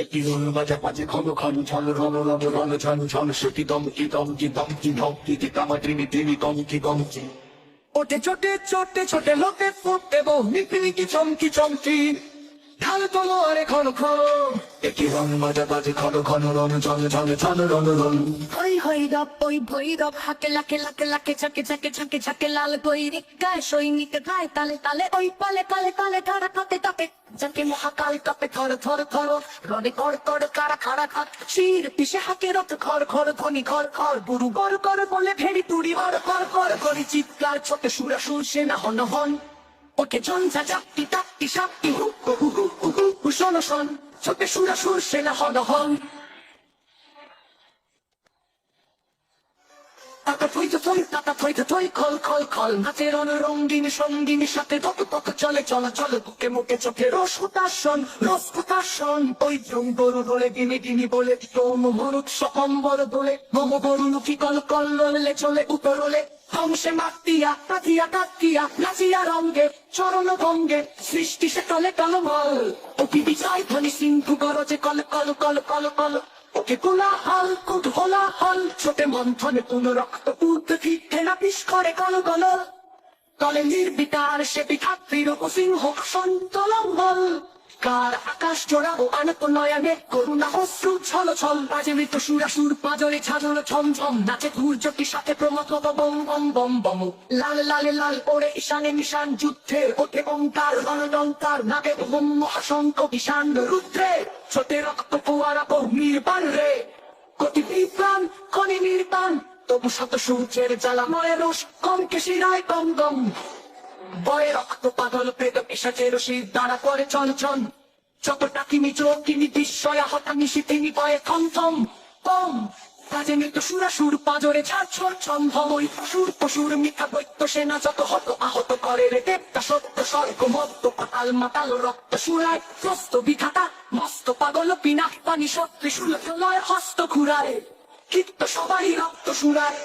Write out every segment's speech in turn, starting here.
একটি রোল বাজা বাজে ঘন ঘন ঝন রন রন রন ঝন ঝন সতী দম কি দম কি কি, দম কি কি কামা ত্রিমি ত্রিমি, দম কি দম কি। ওটে ছোটে ছোটে ছোটে লোকে ফুটে বহু কি চমকি চমকি। ঢাল আরে ঘন ঘন একটি রং বাজা বাজে ঘন ঘন রন ঝন ঝন ঝন রন রন হই হই রব ওই ভই রব হাকে লাকে লাকে লাকে ঝাকে ঝাকে ঝাকে ঝাকে লাল গৈরিক গায় সৈনিক গায় তালে তালে ওই পালে পালে পালে ধারা কাতে তাপে যাকে মহাকাল কাপে থর থর থর রনে কর কর কারা খাড়া খাত শির পিসে হাকে রত খর খর ধনি খর খর গুরু গর কর বলে ভেড়ি তুড়ি হর কর কর করি চিৎকার ছোট সুরা সুর সেনা হন হন ওকে ঝঞ্ঝা চাপটি টাপটি সাপটি হু হু হু হু হু হু হু সুরাসুর সেনা হন হন। রঙ্গে, চরণ ভঙ্গে, সৃষ্টি সে তলে টলমল। অতি বিচাই ধ্বনি সিন্ধু গরজে কল কল কল কল কল। ওকে কোলাহল কুট হল ছোটে মন্থনে কোন রক্ত উদ্দি হেনা পিস করে কল কল। তলে নির্বিকার সে পিঠাত্রীর সিংহ সন্তলম্বল। কার আকাশ জোড়াবো আনত নয়নে করুণা অশ্রু ছল ছল বাজে মৃত সুরাসুর পাজরে ছাদর ছম ছম নাচে ধূর্যটির সাথে প্রমত বম বম বম বম। লাল লালে লাল ওরে ঈশানে নিশান যুদ্ধে ওঠে ওঙ্কার রণডঙ্কার নাগে ওম মহাশঙ্ক ঈশান রুদ্রে। ছোটে রক্ত ফোয়ারা বহ্নির বান রে। কতি বিপ্রাণ কনে নির্বাণ, তবু শত সূর্যের জ্বালা ময় রোষ। কম কেশিরায় কম গম বয়ে রক্ত পাগল পেট পিসাচের শীত দ্বারা করে চঞ্চন যতটা কিমি চোখ হতানিশি তিনি বয়ে থম থম কম। কাজে মৃত সুরাসুর পাজরে ওই পশুর সেনা যত হত আহত করে রে দেবতা সত্য স্বর্গ মদ্য পাতাল মাতাল রক্ত সুরায় প্রস্ত বিধাতা, মস্ত পাগল পিনা পানি সত্যি সুলভ লয় হস্ত ঘুরায়। কীর্ত সবাই রক্ত সুরায়।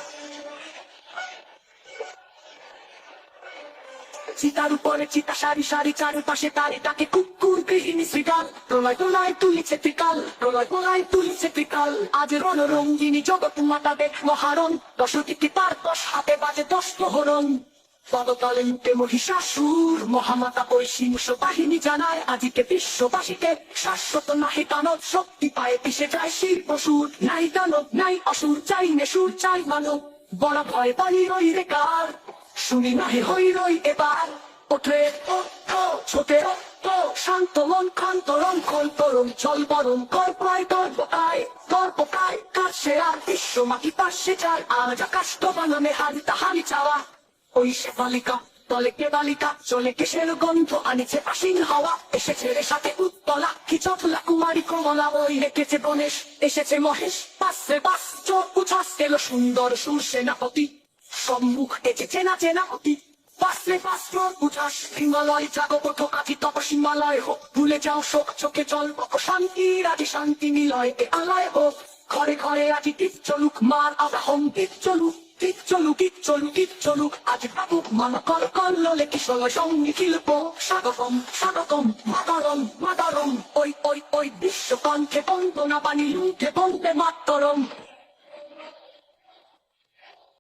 চিতার উপরে চিতা, সারি সারি চারিপাশে তারে তাকে কুকুর গৃহিণী শ্রীকাল। প্রলয় তোলায় তুলিছে ত্রিকাল, প্রলয় তোলায় তুলিছে ত্রিকাল। আজ রণ রঙ্গিনী জগৎ মহারণ দশটিকে তার দশ হাতে বাজে দশ প্রহরণ। পদতলে মুখে মহিষাসুর, মহামাতা বৈশিংস বাহিনী জানায়, আজিকে বিশ্ববাসীকে শাশ্বত নাহি দানব, শক্তি পায়ে পিছে যায় শির পশুর নাই দানব, নাই অসুর, চাই নেশুর চাই মানব। বড় ভয় বাড়ি রই রে কার? শুনি নাহি হই রই এবার ওঠে ছোটে শান্ত মন খান্ত রং খল তরুণ চল বরং কর প্রায় তোর বোকায় তোর বোকায় কাছে আর বিশ্ব মাটি পাশে যায় আজ আকাশ তো বানানে হারি তাহারি চাওয়া ওই সে বালিকা তলে কে বালিকা চলে কেসের গন্ধ আনিছে আসীন হাওয়া এসেছে রে সাথে উত্তলা কি চটলা কুমারী কমলা ওই রেখেছে গণেশ এসেছে মহেশ পাশে পাশ চোখ উছাস এলো সুন্দর সুর সেনাপতি সম্মুখ এসে চেনা চেনা অতি। পাশে পাশ চোখ উছাস হিমালয় জাগো কোথো কাঠি তপ হিমালয় হোক। ভুলে যাও শোক, চোখে জল শান্তি, রাজি শান্তি নিলয় এ আলয় হোক। ঘরে ঘরে আজি তীর চলুক, মার আবাহন তীর চলুক তীর চলুক তীর চলুক তীর চলুক। আজ বাবুক মানা কর কল্লে কিশোর সঙ্গী শিল্প স্বাগতম স্বাগতম, মাতরম মাতরম। ওই ওই ওই বিশ্ব কণ্ঠে বন্দনা বাণী লুঠে বন্দে মাতরম।